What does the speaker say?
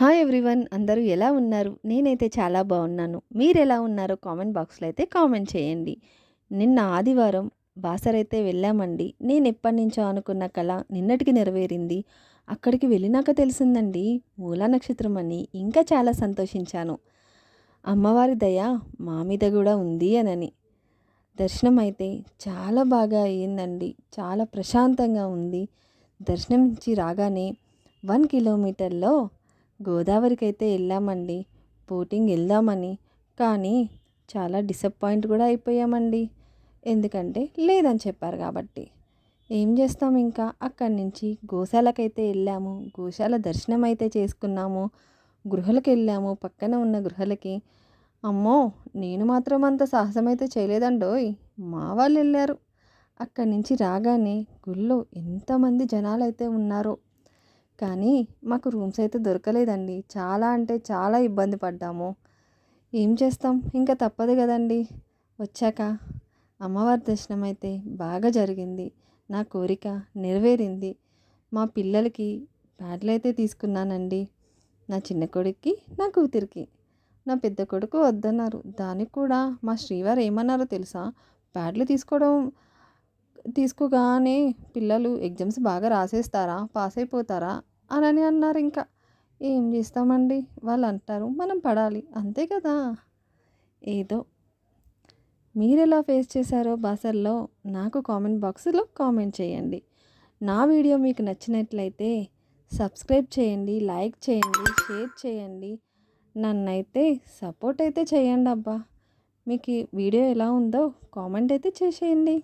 Hi everyone అందరూ ఎలా ఉన్నారు? నేనైతే చాలా బాగున్నాను. మీరు ఎలా ఉన్నారో కామెంట్ బాక్స్లో అయితే కామెంట్ చేయండి. నిన్న ఆదివారం బాసరైతే వెళ్ళామండి. నేను ఎప్పటి నుంచో అనుకున్న కళ నిన్నటికి నెరవేరింది. అక్కడికి వెళ్ళినాక తెలిసిందండి మూలా నక్షత్రం అని. ఇంకా చాలా సంతోషించాను. అమ్మవారి దయ మా మీద కూడా ఉంది అనని. దర్శనం అయితే చాలా బాగా అయ్యిందండి. చాలా ప్రశాంతంగా ఉంది. దర్శనం నుంచి రాగానే వన్ కిలోమీటర్లో గోదావరికి అయితే వెళ్ళామండి. బోటింగ్ వెళ్దామని. కానీ చాలా డిసప్పాయింట్ కూడా అయిపోయామండి. ఎందుకంటే లేదని చెప్పారు కాబట్టి. ఏం చేస్తాం ఇంకా? అక్కడి నుంచి గోశాలకైతే వెళ్ళాము. గోశాల దర్శనం అయితే చేసుకున్నాము. గృహలకు వెళ్ళాము. పక్కన ఉన్న గృహలకి. అమ్మో! నేను మాత్రం అంత సాహసం అయితే చేయలేదండోయ్! మా వాళ్ళు వెళ్ళారు. అక్కడి నుంచి రాగానే గుళ్ళో ఎంతమంది జనాలు అయితే ఉన్నారో. కానీ మాకు రూమ్స్ అయితే దొరకలేదండి. చాలా అంటే చాలా ఇబ్బంది పడ్డాము. ఏం చేస్తాం? ఇంకా తప్పదు కదండి. వచ్చాక అమ్మవారి దర్శనం అయితే బాగా జరిగింది. నా కోరిక నెరవేరింది. మా పిల్లలకి బ్యాడ్లు అయితే తీసుకున్నానండి. నా చిన్న కొడుక్కి నా కూతురికి. నా పెద్ద కొడుకు వద్దన్నారు. దానికి కూడా మా శ్రీవారు ఏమన్నారో తెలుసా? ప్యాడ్లు తీసుకోవడం తీసుకోగానే పిల్లలు ఎగ్జామ్స్ బాగా రాసేస్తారా? పాస్ అయిపోతారా అని అన్నారు ఇంకా. ఏం చేస్తామండి? వాళ్ళు అంటారు. మనం పడాలి. అంతే కదా. ఏదో. మీరు ఎలా ఫేస్ చేశారో బాసర్లో నాకు కామెంట్ బాక్స్లో కామెంట్ చేయండి. నా వీడియో మీకు నచ్చినట్లయితే సబ్స్క్రైబ్ చేయండి లైక్ చేయండి షేర్ చేయండి. నన్నైతే సపోర్ట్ అయితే చేయండి అబ్బా మీకు వీడియో ఎలా ఉందో కామెంట్ అయితే చేసేయండి.